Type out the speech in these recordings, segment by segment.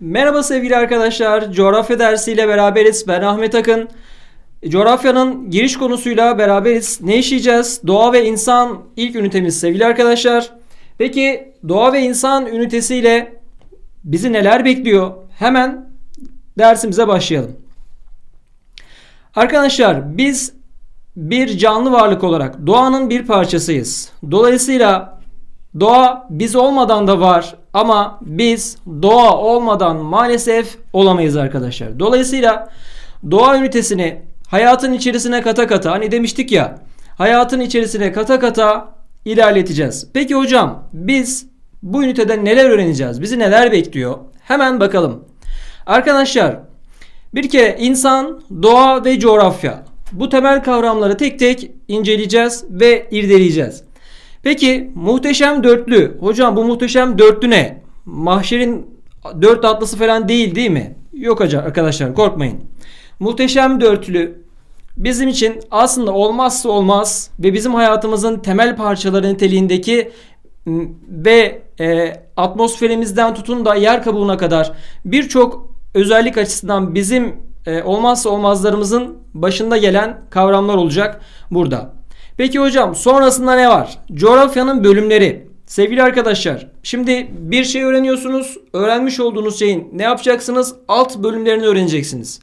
Merhaba sevgili arkadaşlar. Coğrafya dersiyle beraberiz. Ben Ahmet Akın. Coğrafyanın giriş konusuyla beraberiz. Ne işleyeceğiz? Doğa ve insan ilk ünitemiz sevgili arkadaşlar. Peki doğa ve insan ünitesiyle bizi neler bekliyor? Hemen dersimize başlayalım. Arkadaşlar biz bir canlı varlık olarak doğanın bir parçasıyız. Dolayısıyla doğa biz olmadan da var ama biz doğa olmadan maalesef olamayız arkadaşlar. Dolayısıyla doğa ünitesini hayatın içerisine kata kata hani demiştik ya hayatın içerisine kata kata ilerleteceğiz. Peki hocam biz bu ünitede neler öğreneceğiz? Bizi neler bekliyor? Hemen bakalım. Arkadaşlar bir kere insan, doğa ve coğrafya. Bu temel kavramları tek tek inceleyeceğiz ve irdeleyeceğiz. Peki muhteşem dörtlü. Hocam bu muhteşem dörtlü ne? Mahşerin dört atlısı falan değil değil mi? Yok hocam arkadaşlar korkmayın. Muhteşem dörtlü bizim için aslında olmazsa olmaz ve bizim hayatımızın temel parçaları niteliğindeki ve e, atmosferimizden tutun da yer kabuğuna kadar birçok özellik açısından bizim e, olmazsa olmazlarımızın başında gelen kavramlar olacak burada. Peki hocam sonrasında ne var? Coğrafyanın bölümleri. Sevgili arkadaşlar şimdi bir şey öğreniyorsunuz. Öğrenmiş olduğunuz şeyin ne yapacaksınız? Alt bölümlerini öğreneceksiniz.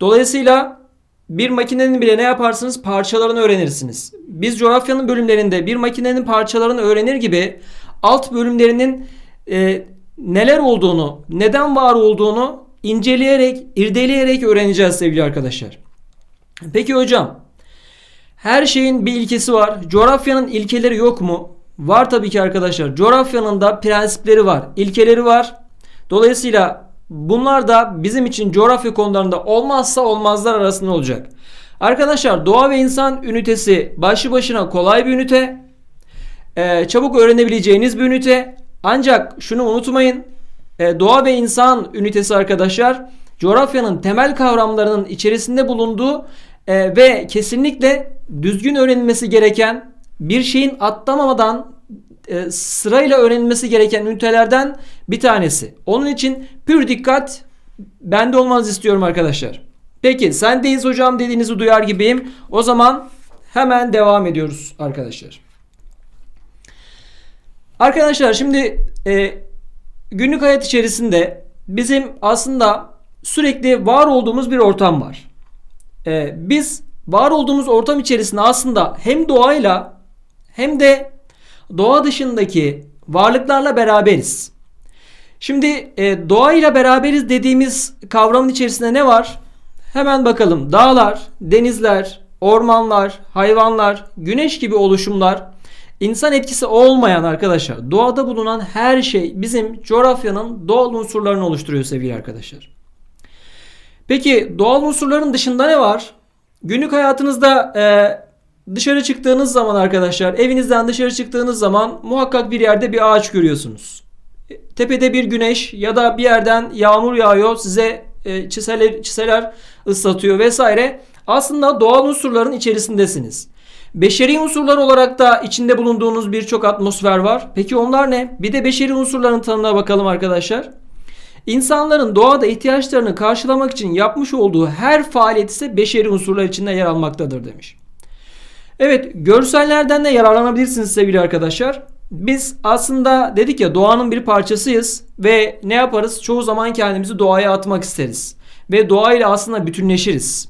Dolayısıyla bir makinenin bile ne yaparsınız? Parçalarını öğrenirsiniz. Biz coğrafyanın bölümlerinde bir makinenin parçalarını öğrenir gibi alt bölümlerinin e, neler olduğunu, neden var olduğunu inceleyerek, irdeleyerek öğreneceğiz sevgili arkadaşlar. Peki hocam her şeyin bir ilkesi var. Coğrafyanın ilkeleri yok mu? Var tabii ki arkadaşlar. Coğrafyanın da prensipleri var, ilkeleri var. Dolayısıyla bunlar da bizim için coğrafya konularında olmazsa olmazlar arasında olacak. Arkadaşlar doğa ve insan ünitesi başlı başına kolay bir ünite. Ee, çabuk öğrenebileceğiniz bir ünite. Ancak şunu unutmayın. Ee, doğa ve insan ünitesi arkadaşlar coğrafyanın temel kavramlarının içerisinde bulunduğu e, ve kesinlikle düzgün öğrenilmesi gereken bir şeyin atlamamadan e, sırayla öğrenilmesi gereken ünitelerden bir tanesi. Onun için pür dikkat bende olmanızı istiyorum arkadaşlar. Peki sendeyiz hocam dediğinizi duyar gibiyim. O zaman hemen devam ediyoruz arkadaşlar. Arkadaşlar şimdi e, günlük hayat içerisinde bizim aslında sürekli var olduğumuz bir ortam var. E, biz var olduğumuz ortam içerisinde aslında hem doğayla hem de doğa dışındaki varlıklarla beraberiz. Şimdi e, doğayla beraberiz dediğimiz kavramın içerisinde ne var? Hemen bakalım. Dağlar, denizler, ormanlar, hayvanlar, güneş gibi oluşumlar insan etkisi olmayan arkadaşlar doğada bulunan her şey bizim coğrafyanın doğal unsurlarını oluşturuyor sevgili arkadaşlar. Peki doğal unsurların dışında ne var? Günlük hayatınızda e, dışarı çıktığınız zaman arkadaşlar evinizden dışarı çıktığınız zaman muhakkak bir yerde bir ağaç görüyorsunuz. E, Tepede bir güneş ya da bir yerden yağmur yağıyor size e, çiseler, çiseler ıslatıyor vesaire. Aslında doğal unsurların içerisindesiniz. Beşeri unsurlar olarak da içinde bulunduğunuz birçok atmosfer var. Peki onlar ne? Bir de beşeri unsurların tanımına bakalım arkadaşlar. İnsanların doğada ihtiyaçlarını karşılamak için yapmış olduğu her faaliyet ise beşeri unsurlar içinde yer almaktadır demiş. Evet görsellerden de yararlanabilirsiniz sevgili arkadaşlar. Biz aslında dedik ya doğanın bir parçasıyız ve ne yaparız? Çoğu zaman kendimizi doğaya atmak isteriz. Ve doğayla aslında bütünleşiriz.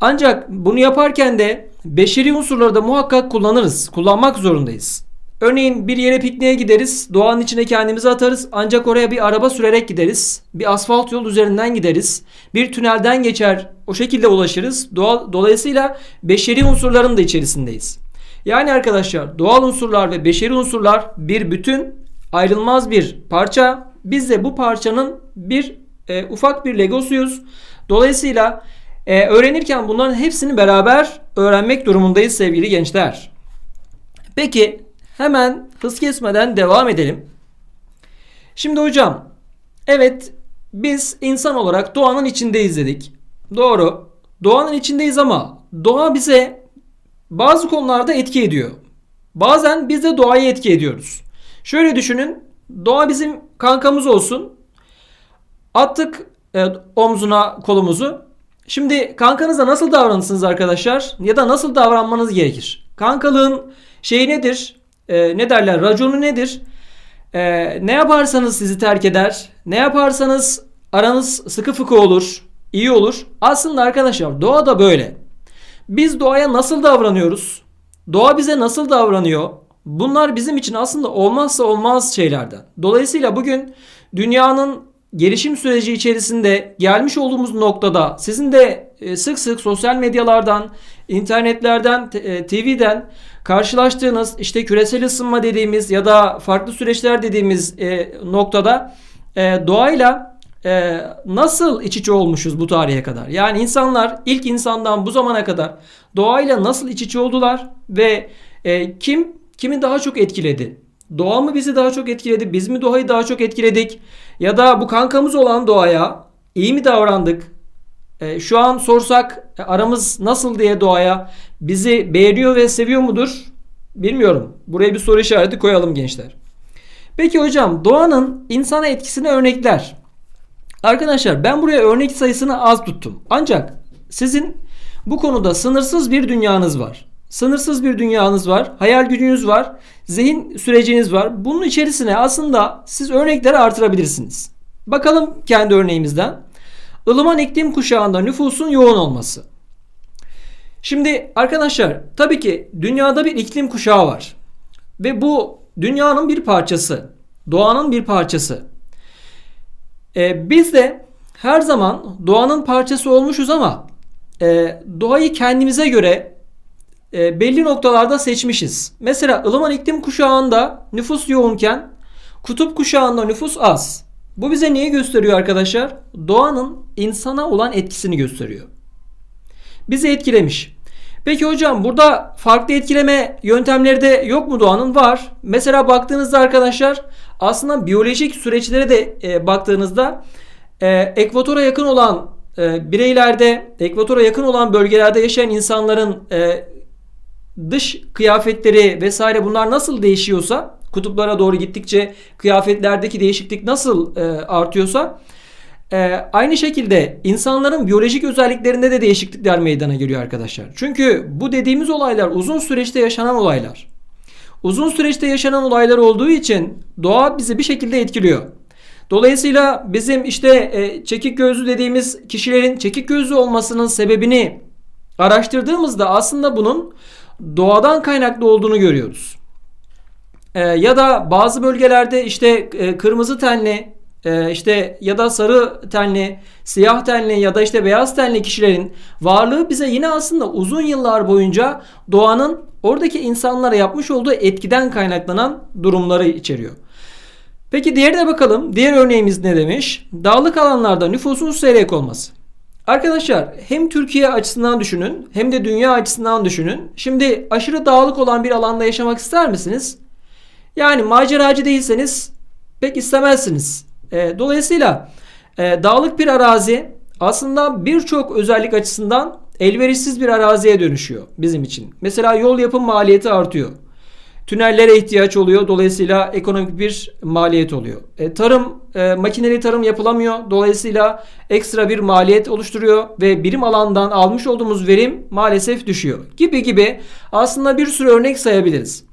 Ancak bunu yaparken de beşeri unsurları da muhakkak kullanırız. Kullanmak zorundayız. Örneğin bir yere pikniğe gideriz. Doğanın içine kendimizi atarız. Ancak oraya bir araba sürerek gideriz. Bir asfalt yol üzerinden gideriz. Bir tünelden geçer. O şekilde ulaşırız. Doğal, dolayısıyla beşeri unsurların da içerisindeyiz. Yani arkadaşlar doğal unsurlar ve beşeri unsurlar bir bütün ayrılmaz bir parça. Biz de bu parçanın bir e, ufak bir legosuyuz. Dolayısıyla e, öğrenirken bunların hepsini beraber öğrenmek durumundayız sevgili gençler. Peki hemen hız kesmeden devam edelim. Şimdi hocam evet biz insan olarak doğanın içindeyiz dedik. Doğru. Doğanın içindeyiz ama doğa bize bazı konularda etki ediyor. Bazen biz de doğayı etki ediyoruz. Şöyle düşünün. Doğa bizim kankamız olsun. Attık e, omzuna kolumuzu. Şimdi kankanıza nasıl davranırsınız arkadaşlar? Ya da nasıl davranmanız gerekir? Kankalığın şeyi nedir? E, ne derler? Raconu nedir? E, ne yaparsanız sizi terk eder. Ne yaparsanız aranız sıkı fıkı olur. iyi olur. Aslında arkadaşlar doğa da böyle. Biz doğaya nasıl davranıyoruz? Doğa bize nasıl davranıyor? Bunlar bizim için aslında olmazsa olmaz şeylerden. Dolayısıyla bugün dünyanın gelişim süreci içerisinde gelmiş olduğumuz noktada sizin de e, sık sık sosyal medyalardan, internetlerden, e, TV'den karşılaştığınız işte küresel ısınma dediğimiz ya da farklı süreçler dediğimiz e, noktada doğayla nasıl iç içe olmuşuz bu tarihe kadar? Yani insanlar ilk insandan bu zamana kadar doğayla nasıl iç içe oldular ve kim kimi daha çok etkiledi? Doğa mı bizi daha çok etkiledi? Biz mi doğayı daha çok etkiledik? Ya da bu kankamız olan doğaya iyi mi davrandık? E, şu an sorsak e, aramız nasıl diye doğaya bizi beğeniyor ve seviyor mudur? Bilmiyorum. Buraya bir soru işareti koyalım gençler. Peki hocam doğanın insana etkisine örnekler. Arkadaşlar ben buraya örnek sayısını az tuttum. Ancak sizin bu konuda sınırsız bir dünyanız var. Sınırsız bir dünyanız var, hayal gücünüz var, zihin süreciniz var. Bunun içerisine aslında siz örnekleri artırabilirsiniz. Bakalım kendi örneğimizden. Ilıman iklim kuşağında nüfusun yoğun olması. Şimdi arkadaşlar tabii ki dünyada bir iklim kuşağı var. Ve bu dünyanın bir parçası. Doğanın bir parçası. Ee, biz de her zaman doğanın parçası olmuşuz ama e, doğayı kendimize göre e, belli noktalarda seçmişiz. Mesela ılıman iklim kuşağında nüfus yoğunken kutup kuşağında nüfus az. Bu bize neyi gösteriyor arkadaşlar? Doğanın insana olan etkisini gösteriyor. Bizi etkilemiş. Peki hocam burada farklı etkileme yöntemleri de yok mu doğanın? Var. Mesela baktığınızda arkadaşlar aslında biyolojik süreçlere de e, baktığınızda e, ekvatora yakın olan e, bireylerde, ekvatora yakın olan bölgelerde yaşayan insanların e, dış kıyafetleri vesaire bunlar nasıl değişiyorsa kutuplara doğru gittikçe kıyafetlerdeki değişiklik nasıl e, artıyorsa e, aynı şekilde insanların biyolojik özelliklerinde de değişiklikler meydana geliyor arkadaşlar. Çünkü bu dediğimiz olaylar uzun süreçte yaşanan olaylar. Uzun süreçte yaşanan olaylar olduğu için doğa bizi bir şekilde etkiliyor. Dolayısıyla bizim işte e, çekik gözlü dediğimiz kişilerin çekik gözlü olmasının sebebini araştırdığımızda aslında bunun doğadan kaynaklı olduğunu görüyoruz. E, ya da bazı bölgelerde işte e, kırmızı tenli e, işte ya da sarı tenli, siyah tenli ya da işte beyaz tenli kişilerin varlığı bize yine aslında uzun yıllar boyunca doğanın oradaki insanlara yapmış olduğu etkiden kaynaklanan durumları içeriyor. Peki diğerine bakalım. Diğer örneğimiz ne demiş? Dağlık alanlarda nüfusun seyrek olması. Arkadaşlar hem Türkiye açısından düşünün hem de dünya açısından düşünün. Şimdi aşırı dağlık olan bir alanda yaşamak ister misiniz? Yani maceracı değilseniz pek istemezsiniz. E, dolayısıyla e, dağlık bir arazi aslında birçok özellik açısından elverişsiz bir araziye dönüşüyor bizim için. Mesela yol yapım maliyeti artıyor. Tünellere ihtiyaç oluyor. Dolayısıyla ekonomik bir maliyet oluyor. E, tarım, e, makineli tarım yapılamıyor. Dolayısıyla ekstra bir maliyet oluşturuyor ve birim alandan almış olduğumuz verim maalesef düşüyor. Gibi gibi aslında bir sürü örnek sayabiliriz.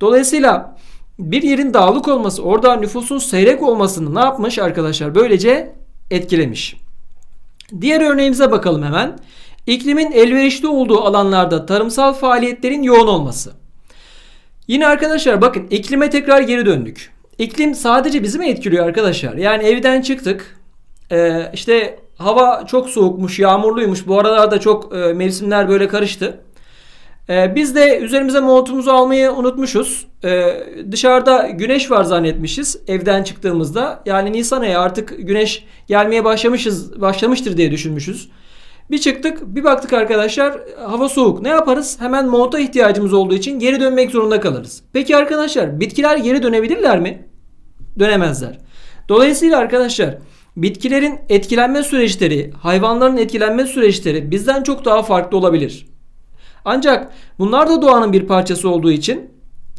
Dolayısıyla bir yerin dağlık olması, orada nüfusun seyrek olmasını ne yapmış arkadaşlar? Böylece etkilemiş. Diğer örneğimize bakalım hemen. İklimin elverişli olduğu alanlarda tarımsal faaliyetlerin yoğun olması. Yine arkadaşlar bakın iklime tekrar geri döndük. İklim sadece bizi mi etkiliyor arkadaşlar? Yani evden çıktık. Ee, işte hava çok soğukmuş, yağmurluymuş. Bu aralarda çok e, mevsimler böyle karıştı. Ee, biz de üzerimize montumuzu almayı unutmuşuz. Ee, dışarıda güneş var zannetmişiz evden çıktığımızda. Yani Nisan ayı artık güneş gelmeye başlamışız, başlamıştır diye düşünmüşüz. Bir çıktık bir baktık arkadaşlar hava soğuk. Ne yaparız? Hemen monta ihtiyacımız olduğu için geri dönmek zorunda kalırız. Peki arkadaşlar bitkiler geri dönebilirler mi? Dönemezler. Dolayısıyla arkadaşlar bitkilerin etkilenme süreçleri, hayvanların etkilenme süreçleri bizden çok daha farklı olabilir. Ancak bunlar da doğanın bir parçası olduğu için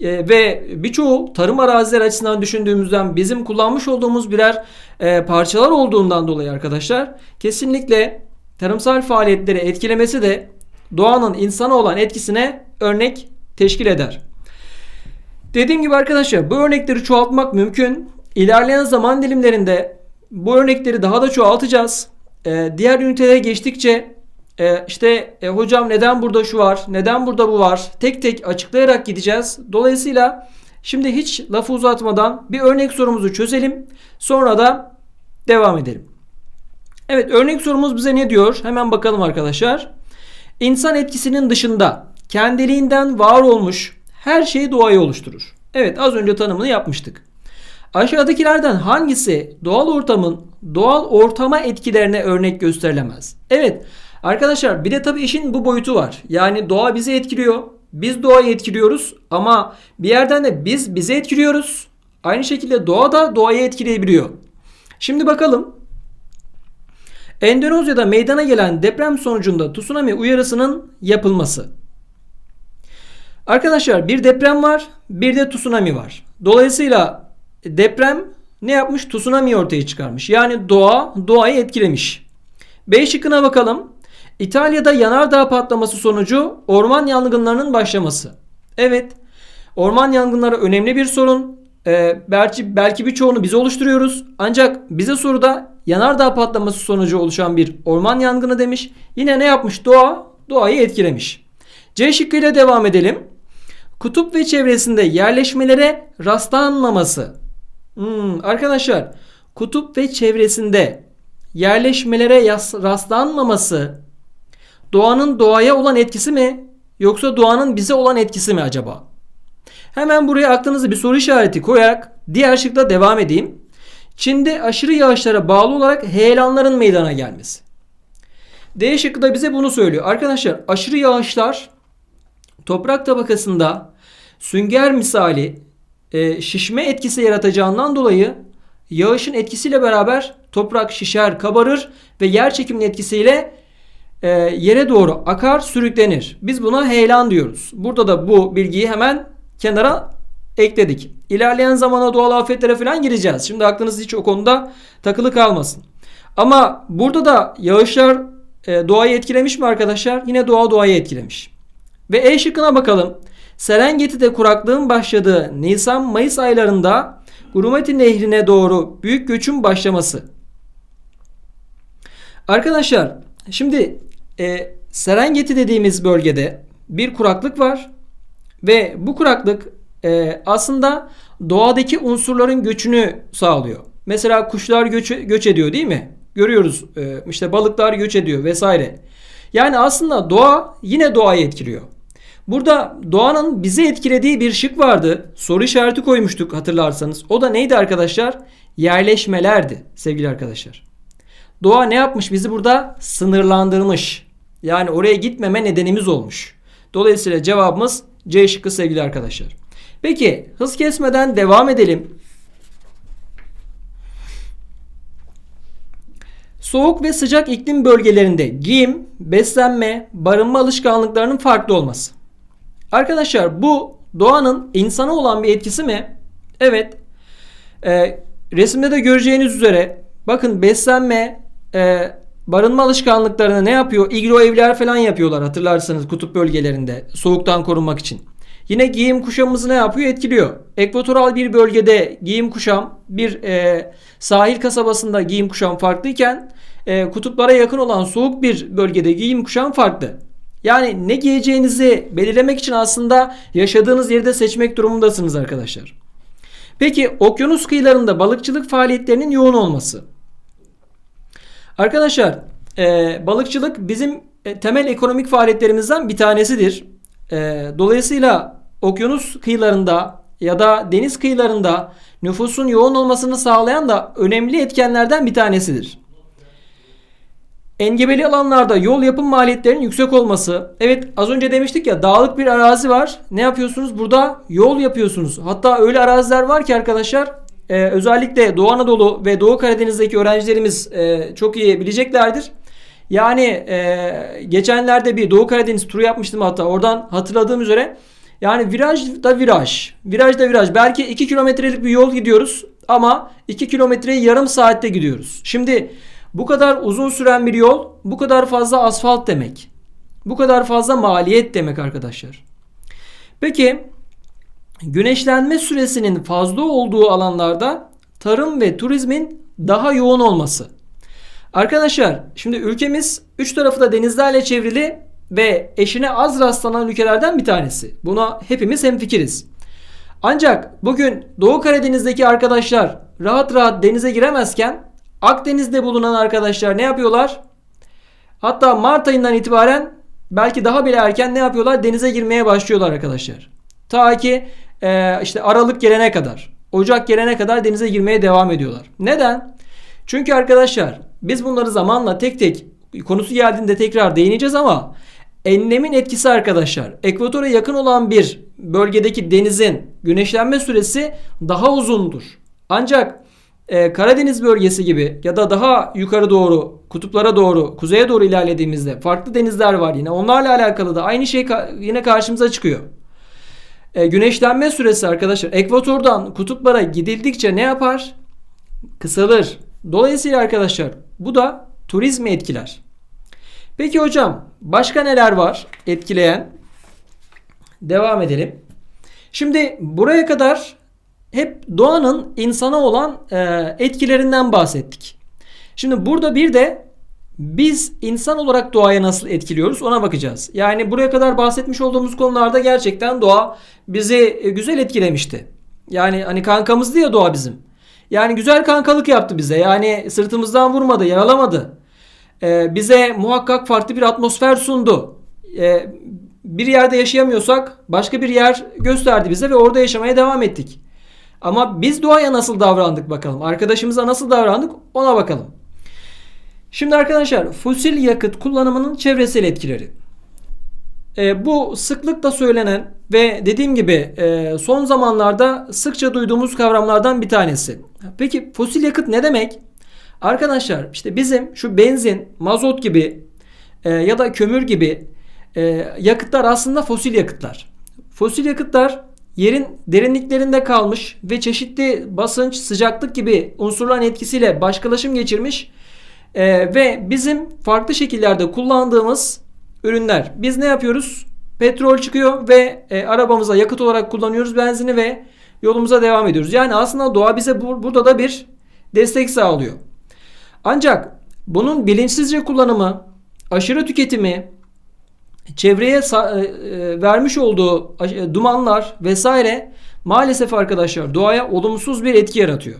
e, ve birçoğu tarım arazileri açısından düşündüğümüzden bizim kullanmış olduğumuz birer e, parçalar olduğundan dolayı arkadaşlar kesinlikle tarımsal faaliyetleri etkilemesi de doğanın insana olan etkisine örnek teşkil eder. Dediğim gibi arkadaşlar bu örnekleri çoğaltmak mümkün. İlerleyen zaman dilimlerinde bu örnekleri daha da çoğaltacağız. Ee, diğer ünitelere geçtikçe e, işte e, hocam neden burada şu var, neden burada bu var tek tek açıklayarak gideceğiz. Dolayısıyla şimdi hiç lafı uzatmadan bir örnek sorumuzu çözelim. Sonra da devam edelim. Evet örnek sorumuz bize ne diyor? Hemen bakalım arkadaşlar. İnsan etkisinin dışında kendiliğinden var olmuş her şeyi doğayı oluşturur. Evet az önce tanımını yapmıştık. Aşağıdakilerden hangisi doğal ortamın doğal ortama etkilerine örnek gösterilemez? Evet arkadaşlar bir de tabii işin bu boyutu var. Yani doğa bizi etkiliyor. Biz doğayı etkiliyoruz ama bir yerden de biz bizi etkiliyoruz. Aynı şekilde doğa da doğayı etkileyebiliyor. Şimdi bakalım. Endonezya'da meydana gelen deprem sonucunda tsunami uyarısının yapılması. Arkadaşlar bir deprem var, bir de tsunami var. Dolayısıyla deprem ne yapmış? Tsunami ortaya çıkarmış. Yani doğa doğayı etkilemiş. B şıkkına bakalım. İtalya'da yanardağ patlaması sonucu orman yangınlarının başlaması. Evet. Orman yangınları önemli bir sorun. Ee, belki belki birçoğunu biz oluşturuyoruz. Ancak bize soruda yanardağ patlaması sonucu oluşan bir orman yangını demiş. Yine ne yapmış? Doğa doğayı etkilemiş. C şıkkıyla devam edelim. Kutup ve çevresinde yerleşmelere rastlanmaması. Hmm, arkadaşlar kutup ve çevresinde yerleşmelere rastlanmaması doğanın doğaya olan etkisi mi yoksa doğanın bize olan etkisi mi acaba? Hemen buraya aklınızı bir soru işareti koyarak diğer şıkla devam edeyim. Çin'de aşırı yağışlara bağlı olarak heyelanların meydana gelmesi. D şıkkı da bize bunu söylüyor. Arkadaşlar aşırı yağışlar toprak tabakasında sünger misali e, şişme etkisi yaratacağından dolayı yağışın etkisiyle beraber toprak şişer, kabarır ve yer çekiminin etkisiyle e, yere doğru akar, sürüklenir. Biz buna heyelan diyoruz. Burada da bu bilgiyi hemen kenara ekledik. İlerleyen zamana doğal afetlere falan gireceğiz. Şimdi aklınız hiç o konuda takılı kalmasın. Ama burada da yağışlar e, doğayı etkilemiş mi arkadaşlar? Yine doğa doğayı etkilemiş. Ve E şıkkına bakalım. Serengeti'de kuraklığın başladığı Nisan-Mayıs aylarında Gurumeti Nehri'ne doğru büyük göçün başlaması. Arkadaşlar şimdi e, Serengeti dediğimiz bölgede bir kuraklık var ve bu kuraklık e, aslında doğadaki unsurların göçünü sağlıyor. Mesela kuşlar göç, göç ediyor değil mi? Görüyoruz e, işte balıklar göç ediyor vesaire. Yani aslında doğa yine doğayı etkiliyor. Burada doğanın bizi etkilediği bir şık vardı. Soru işareti koymuştuk hatırlarsanız. O da neydi arkadaşlar? Yerleşmelerdi sevgili arkadaşlar. Doğa ne yapmış? Bizi burada sınırlandırmış. Yani oraya gitmeme nedenimiz olmuş. Dolayısıyla cevabımız C şıkkı sevgili arkadaşlar. Peki hız kesmeden devam edelim. Soğuk ve sıcak iklim bölgelerinde giyim, beslenme, barınma alışkanlıklarının farklı olması. Arkadaşlar bu doğanın insana olan bir etkisi mi? Evet. E, resimde de göreceğiniz üzere bakın beslenme, e, barınma alışkanlıklarını ne yapıyor? İglo evler falan yapıyorlar hatırlarsanız kutup bölgelerinde soğuktan korunmak için. Yine giyim kuşamımızı ne yapıyor? Etkiliyor. Ekvatoral bir bölgede giyim kuşam bir e, sahil kasabasında giyim kuşam farklıyken e, kutuplara yakın olan soğuk bir bölgede giyim kuşam farklı. Yani ne giyeceğinizi belirlemek için aslında yaşadığınız yeri de seçmek durumundasınız arkadaşlar. Peki okyanus kıyılarında balıkçılık faaliyetlerinin yoğun olması. Arkadaşlar e, balıkçılık bizim e, temel ekonomik faaliyetlerimizden bir tanesidir. E, dolayısıyla okyanus kıyılarında ya da deniz kıyılarında nüfusun yoğun olmasını sağlayan da önemli etkenlerden bir tanesidir. Engebeli alanlarda yol yapım maliyetlerinin yüksek olması. Evet az önce demiştik ya dağlık bir arazi var. Ne yapıyorsunuz? Burada yol yapıyorsunuz. Hatta öyle araziler var ki arkadaşlar e, özellikle Doğu Anadolu ve Doğu Karadeniz'deki öğrencilerimiz e, çok iyi bileceklerdir. Yani e, geçenlerde bir Doğu Karadeniz turu yapmıştım hatta oradan hatırladığım üzere Yani viraj da viraj. Viraj da viraj. Belki 2 kilometrelik bir yol gidiyoruz ama 2 kilometreyi yarım saatte gidiyoruz. Şimdi bu kadar uzun süren bir yol bu kadar fazla asfalt demek. Bu kadar fazla maliyet demek arkadaşlar. Peki güneşlenme süresinin fazla olduğu alanlarda tarım ve turizmin daha yoğun olması. Arkadaşlar şimdi ülkemiz üç tarafı da denizlerle çevrili ve eşine az rastlanan ülkelerden bir tanesi. Buna hepimiz hemfikiriz. Ancak bugün Doğu Karadeniz'deki arkadaşlar rahat rahat denize giremezken Akdeniz'de bulunan arkadaşlar ne yapıyorlar? Hatta Mart ayından itibaren belki daha bile erken ne yapıyorlar? Denize girmeye başlıyorlar arkadaşlar. Ta ki e, işte Aralık gelene kadar, Ocak gelene kadar denize girmeye devam ediyorlar. Neden? Çünkü arkadaşlar biz bunları zamanla tek tek konusu geldiğinde tekrar değineceğiz ama enlemin etkisi arkadaşlar. Ekvatora yakın olan bir bölgedeki denizin güneşlenme süresi daha uzundur. Ancak e, Karadeniz bölgesi gibi ya da daha yukarı doğru kutuplara doğru kuzeye doğru ilerlediğimizde farklı denizler var yine onlarla alakalı da aynı şey ka- yine karşımıza çıkıyor. E, güneşlenme süresi arkadaşlar ekvatordan kutuplara gidildikçe ne yapar? Kısalır. Dolayısıyla arkadaşlar bu da turizmi etkiler. Peki hocam başka neler var etkileyen? Devam edelim. Şimdi buraya kadar hep doğanın insana olan e, etkilerinden bahsettik. Şimdi burada bir de biz insan olarak doğaya nasıl etkiliyoruz ona bakacağız. Yani buraya kadar bahsetmiş olduğumuz konularda gerçekten doğa bizi e, güzel etkilemişti. Yani hani kankamızdı ya doğa bizim. Yani güzel kankalık yaptı bize. Yani sırtımızdan vurmadı, yaralamadı. Ee, bize muhakkak farklı bir atmosfer sundu. Ee, bir yerde yaşayamıyorsak başka bir yer gösterdi bize ve orada yaşamaya devam ettik. Ama biz doğaya nasıl davrandık bakalım. Arkadaşımıza nasıl davrandık ona bakalım. Şimdi arkadaşlar fosil yakıt kullanımının çevresel etkileri. E, bu sıklıkla söylenen ve dediğim gibi e, son zamanlarda sıkça duyduğumuz kavramlardan bir tanesi. Peki fosil yakıt ne demek? Arkadaşlar işte bizim şu benzin, mazot gibi e, ya da kömür gibi e, yakıtlar aslında fosil yakıtlar. Fosil yakıtlar yerin derinliklerinde kalmış ve çeşitli basınç, sıcaklık gibi unsurların etkisiyle başkalaşım geçirmiş e, ve bizim farklı şekillerde kullandığımız ürünler. Biz ne yapıyoruz? Petrol çıkıyor ve e, arabamıza yakıt olarak kullanıyoruz benzini ve yolumuza devam ediyoruz. Yani aslında doğa bize bu, burada da bir destek sağlıyor. Ancak bunun bilinçsizce kullanımı, aşırı tüketimi, çevreye e, e, vermiş olduğu e, dumanlar vesaire maalesef arkadaşlar doğaya olumsuz bir etki yaratıyor.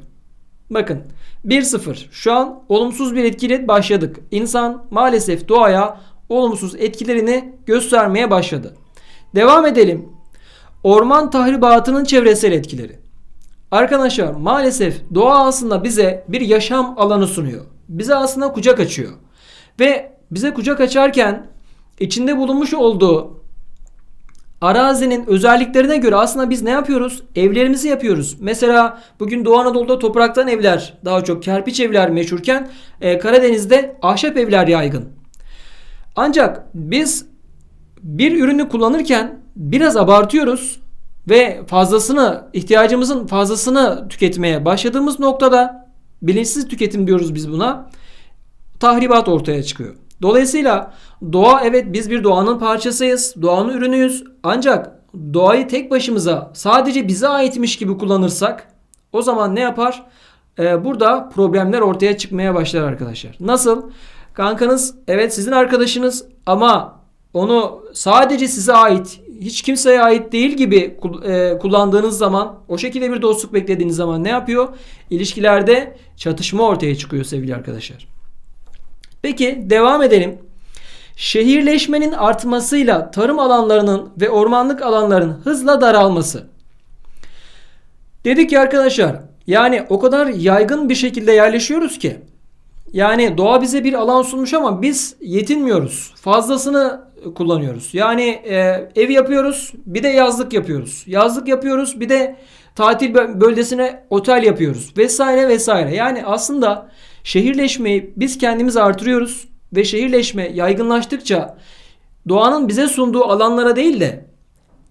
Bakın 1-0 şu an olumsuz bir etkiyle başladık. İnsan maalesef doğaya olumsuz etkilerini göstermeye başladı. Devam edelim. Orman tahribatının çevresel etkileri. Arkadaşlar maalesef doğa aslında bize bir yaşam alanı sunuyor. Bize aslında kucak açıyor. Ve bize kucak açarken içinde bulunmuş olduğu arazinin özelliklerine göre aslında biz ne yapıyoruz? Evlerimizi yapıyoruz. Mesela bugün Doğu Anadolu'da topraktan evler daha çok kerpiç evler meşhurken e, Karadeniz'de ahşap evler yaygın. Ancak biz bir ürünü kullanırken biraz abartıyoruz ve fazlasını ihtiyacımızın fazlasını tüketmeye başladığımız noktada bilinçsiz tüketim diyoruz biz buna. Tahribat ortaya çıkıyor. Dolayısıyla doğa evet biz bir doğanın parçasıyız. Doğanın ürünüyüz. Ancak doğayı tek başımıza sadece bize aitmiş gibi kullanırsak o zaman ne yapar? Ee, burada problemler ortaya çıkmaya başlar arkadaşlar. Nasıl? Kankanız evet sizin arkadaşınız ama onu sadece size ait hiç kimseye ait değil gibi e, kullandığınız zaman o şekilde bir dostluk beklediğiniz zaman ne yapıyor? İlişkilerde çatışma ortaya çıkıyor sevgili arkadaşlar. Peki devam edelim. Şehirleşmenin artmasıyla tarım alanlarının ve ormanlık alanların hızla daralması. Dedik ki arkadaşlar yani o kadar yaygın bir şekilde yerleşiyoruz ki yani doğa bize bir alan sunmuş ama biz yetinmiyoruz. Fazlasını kullanıyoruz. Yani e, ev yapıyoruz bir de yazlık yapıyoruz. Yazlık yapıyoruz bir de tatil bölgesine otel yapıyoruz vesaire vesaire. Yani aslında şehirleşmeyi biz kendimiz artırıyoruz ve şehirleşme yaygınlaştıkça doğanın bize sunduğu alanlara değil de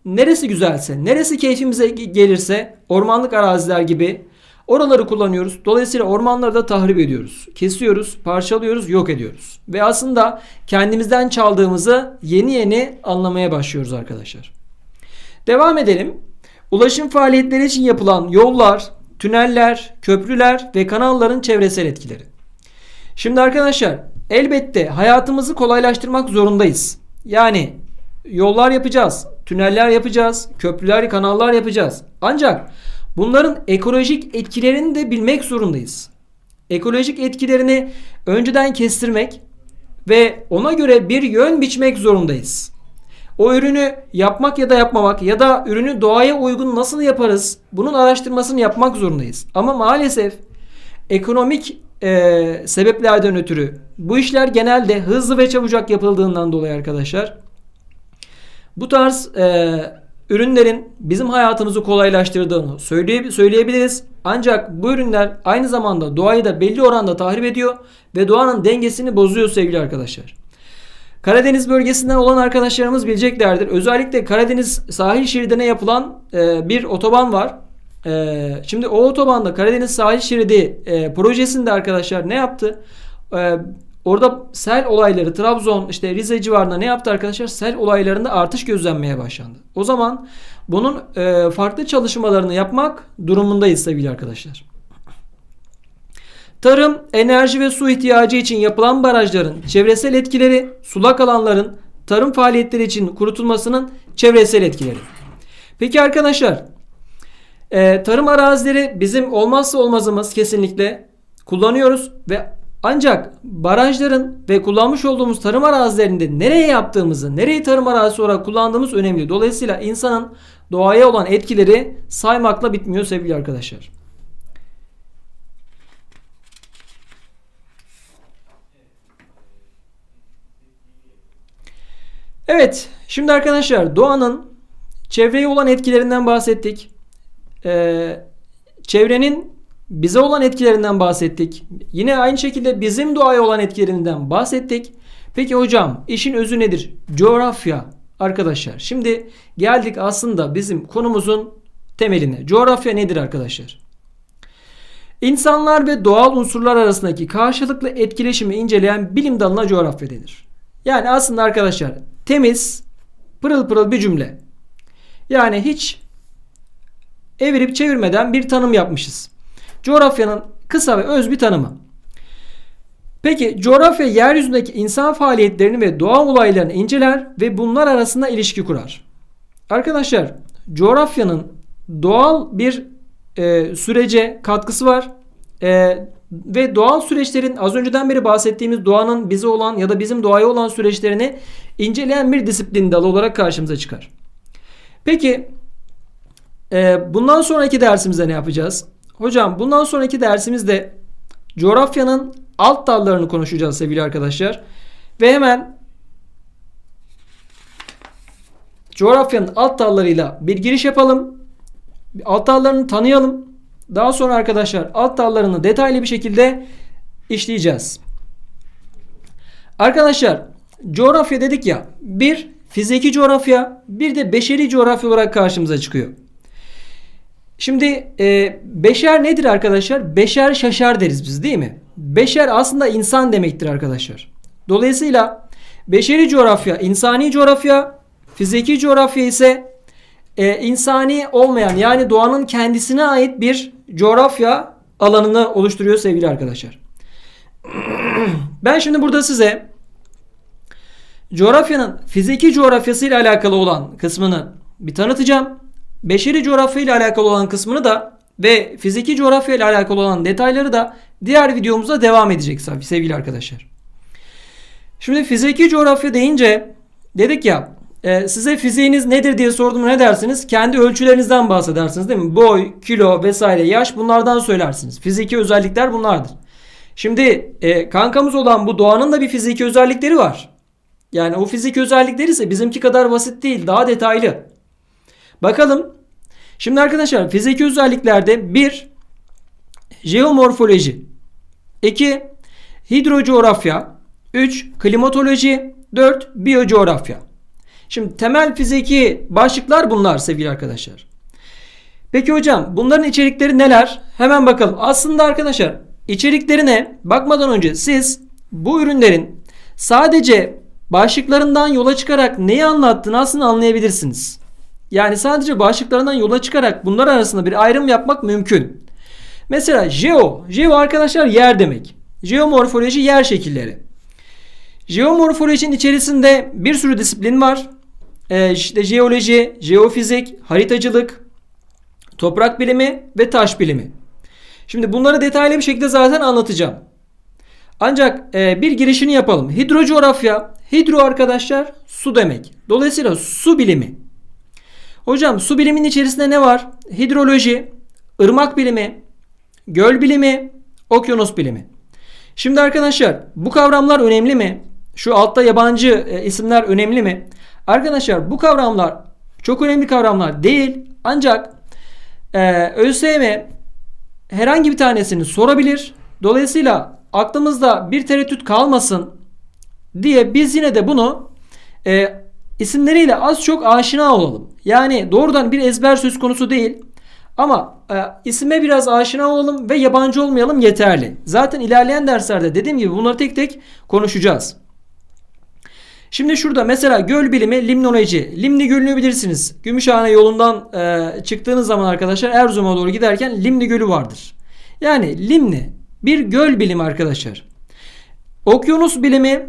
neresi güzelse, neresi keyfimize gelirse ormanlık araziler gibi oraları kullanıyoruz. Dolayısıyla ormanları da tahrip ediyoruz. Kesiyoruz, parçalıyoruz, yok ediyoruz. Ve aslında kendimizden çaldığımızı yeni yeni anlamaya başlıyoruz arkadaşlar. Devam edelim. Ulaşım faaliyetleri için yapılan yollar, tüneller, köprüler ve kanalların çevresel etkileri. Şimdi arkadaşlar elbette hayatımızı kolaylaştırmak zorundayız. Yani yollar yapacağız, tüneller yapacağız, köprüler, kanallar yapacağız. Ancak bunların ekolojik etkilerini de bilmek zorundayız. Ekolojik etkilerini önceden kestirmek ve ona göre bir yön biçmek zorundayız. O ürünü yapmak ya da yapmamak ya da ürünü doğaya uygun nasıl yaparız? Bunun araştırmasını yapmak zorundayız. Ama maalesef ekonomik e, sebeplerden ötürü bu işler genelde hızlı ve çabucak yapıldığından dolayı arkadaşlar bu tarz e, ürünlerin bizim hayatımızı kolaylaştırdığını söyleye, söyleyebiliriz. Ancak bu ürünler aynı zamanda doğayı da belli oranda tahrip ediyor ve doğanın dengesini bozuyor sevgili arkadaşlar. Karadeniz bölgesinden olan arkadaşlarımız bileceklerdir. Özellikle Karadeniz sahil şeridine yapılan e, bir otoban var. E, şimdi o otobanda Karadeniz sahil şeridi e, projesinde arkadaşlar ne yaptı? E, orada sel olayları Trabzon işte Rize civarında ne yaptı arkadaşlar? Sel olaylarında artış gözlenmeye başlandı. O zaman bunun e, farklı çalışmalarını yapmak durumundayız sevgili arkadaşlar. Tarım, enerji ve su ihtiyacı için yapılan barajların çevresel etkileri, sulak alanların tarım faaliyetleri için kurutulmasının çevresel etkileri. Peki arkadaşlar, e, tarım arazileri bizim olmazsa olmazımız kesinlikle kullanıyoruz ve ancak barajların ve kullanmış olduğumuz tarım arazilerinde nereye yaptığımızı, nereyi tarım arazisi olarak kullandığımız önemli. Dolayısıyla insanın doğaya olan etkileri saymakla bitmiyor sevgili arkadaşlar. Evet, şimdi arkadaşlar doğanın çevreye olan etkilerinden bahsettik. Ee, çevrenin bize olan etkilerinden bahsettik. Yine aynı şekilde bizim doğaya olan etkilerinden bahsettik. Peki hocam işin özü nedir? Coğrafya arkadaşlar. Şimdi geldik aslında bizim konumuzun temeline. Coğrafya nedir arkadaşlar? İnsanlar ve doğal unsurlar arasındaki karşılıklı etkileşimi inceleyen bilim dalına coğrafya denir. Yani aslında arkadaşlar temiz, pırıl pırıl bir cümle. Yani hiç evirip çevirmeden bir tanım yapmışız. Coğrafyanın kısa ve öz bir tanımı. Peki coğrafya yeryüzündeki insan faaliyetlerini ve doğa olaylarını inceler ve bunlar arasında ilişki kurar. Arkadaşlar coğrafyanın doğal bir e, sürece katkısı var. E, ve doğal süreçlerin az önceden beri bahsettiğimiz doğanın bize olan ya da bizim doğaya olan süreçlerini inceleyen bir disiplin dalı olarak karşımıza çıkar. Peki e, bundan sonraki dersimizde ne yapacağız? Hocam bundan sonraki dersimizde coğrafyanın alt dallarını konuşacağız sevgili arkadaşlar. Ve hemen coğrafyanın alt dallarıyla bir giriş yapalım. Alt dallarını tanıyalım. Daha sonra arkadaşlar alt dallarını detaylı bir şekilde işleyeceğiz. Arkadaşlar coğrafya dedik ya bir fiziki coğrafya bir de beşeri coğrafya olarak karşımıza çıkıyor. Şimdi e, beşer nedir arkadaşlar? Beşer şaşar deriz biz değil mi? Beşer aslında insan demektir arkadaşlar. Dolayısıyla beşeri coğrafya, insani coğrafya, fiziki coğrafya ise e, insani olmayan yani doğanın kendisine ait bir coğrafya alanını oluşturuyor sevgili arkadaşlar. Ben şimdi burada size coğrafyanın fiziki coğrafyası ile alakalı olan kısmını bir tanıtacağım. Beşeri coğrafya ile alakalı olan kısmını da ve fiziki coğrafya ile alakalı olan detayları da diğer videomuzda devam edecek sevgili arkadaşlar. Şimdi fiziki coğrafya deyince dedik ya e, size fiziğiniz nedir diye sordum ne dersiniz? Kendi ölçülerinizden bahsedersiniz değil mi? Boy, kilo vesaire yaş bunlardan söylersiniz. Fiziki özellikler bunlardır. Şimdi e, kankamız olan bu doğanın da bir fiziki özellikleri var. Yani o fizik özellikleri ise bizimki kadar basit değil daha detaylı. Bakalım. Şimdi arkadaşlar fiziki özelliklerde 1 jeomorfoloji 2 hidrocoğrafya 3 klimatoloji 4 biyocoğrafya. Şimdi temel fiziki başlıklar bunlar sevgili arkadaşlar. Peki hocam bunların içerikleri neler? Hemen bakalım. Aslında arkadaşlar içeriklerine bakmadan önce siz bu ürünlerin sadece başlıklarından yola çıkarak neyi anlattığını aslında anlayabilirsiniz. Yani sadece başlıklarından yola çıkarak bunlar arasında bir ayrım yapmak mümkün. Mesela jeo. Jeo arkadaşlar yer demek. Jeomorfoloji yer şekilleri. Jeomorfolojinin içerisinde bir sürü disiplin var. Ee, işte jeoloji, jeofizik, haritacılık, toprak bilimi ve taş bilimi. Şimdi bunları detaylı bir şekilde zaten anlatacağım. Ancak e, bir girişini yapalım. Hidrocoğrafya, hidro arkadaşlar su demek. Dolayısıyla su bilimi. Hocam su biliminin içerisinde ne var? Hidroloji, ırmak bilimi, göl bilimi, okyanus bilimi. Şimdi arkadaşlar bu kavramlar önemli mi? Şu altta yabancı e, isimler önemli mi? Arkadaşlar bu kavramlar çok önemli kavramlar değil. Ancak e, ÖSYM herhangi bir tanesini sorabilir. Dolayısıyla aklımızda bir tereddüt kalmasın diye biz yine de bunu e, isimleriyle az çok aşina olalım. Yani doğrudan bir ezber söz konusu değil. Ama e, isime biraz aşina olalım ve yabancı olmayalım yeterli. Zaten ilerleyen derslerde dediğim gibi bunları tek tek konuşacağız. Şimdi şurada mesela göl bilimi limnoloji. Limni Gölü'nü bilirsiniz. Gümüşhane yolundan e, çıktığınız zaman arkadaşlar Erzurum'a doğru giderken Limni Gölü vardır. Yani Limni bir göl bilimi arkadaşlar. Okyanus bilimi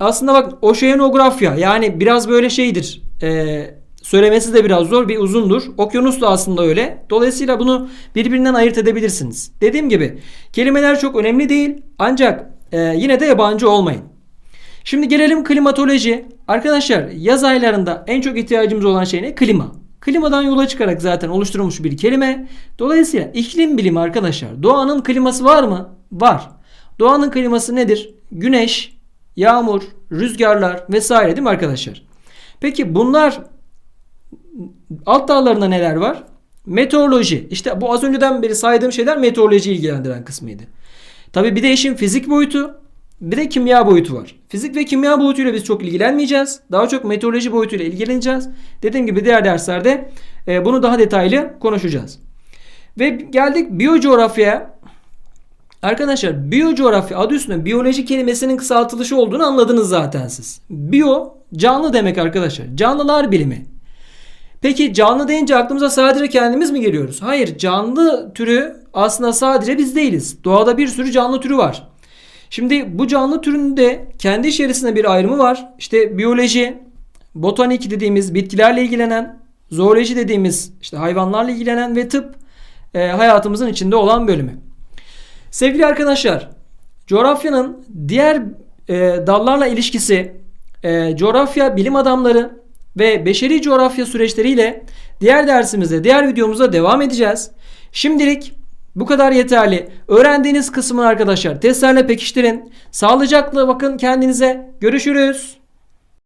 aslında bak oşeanografya yani biraz böyle şeydir. E, söylemesi de biraz zor bir uzundur. Okyanus da aslında öyle. Dolayısıyla bunu birbirinden ayırt edebilirsiniz. Dediğim gibi kelimeler çok önemli değil. Ancak e, yine de yabancı olmayın. Şimdi gelelim klimatoloji. Arkadaşlar yaz aylarında en çok ihtiyacımız olan şey ne? Klima. Klimadan yola çıkarak zaten oluşturulmuş bir kelime. Dolayısıyla iklim bilimi arkadaşlar. Doğanın kliması var mı? Var. Doğanın kliması nedir? Güneş, yağmur, rüzgarlar vesaire değil mi arkadaşlar? Peki bunlar alt dallarında neler var? Meteoroloji. İşte bu az önceden beri saydığım şeyler meteoroloji ilgilendiren kısmıydı. Tabi bir de işin fizik boyutu bir de kimya boyutu var. Fizik ve kimya boyutuyla biz çok ilgilenmeyeceğiz. Daha çok meteoroloji boyutuyla ilgileneceğiz. Dediğim gibi diğer derslerde e, bunu daha detaylı konuşacağız. Ve geldik biyocoğrafyaya. Arkadaşlar biyocoğrafya adı üstünde biyoloji kelimesinin kısaltılışı olduğunu anladınız zaten siz. Biyo canlı demek arkadaşlar. Canlılar bilimi. Peki canlı deyince aklımıza sadece kendimiz mi geliyoruz? Hayır canlı türü aslında sadece biz değiliz. Doğada bir sürü canlı türü var. Şimdi bu canlı türünde kendi içerisinde bir ayrımı var. İşte biyoloji, botanik dediğimiz bitkilerle ilgilenen, zooloji dediğimiz işte hayvanlarla ilgilenen ve tıp e, hayatımızın içinde olan bölümü. Sevgili arkadaşlar, coğrafyanın diğer e, dallarla ilişkisi e, coğrafya bilim adamları ve beşeri coğrafya süreçleriyle diğer dersimizde, diğer videomuzda devam edeceğiz. Şimdilik bu kadar yeterli. Öğrendiğiniz kısmını arkadaşlar testlerle pekiştirin. Sağlıcakla bakın kendinize. Görüşürüz.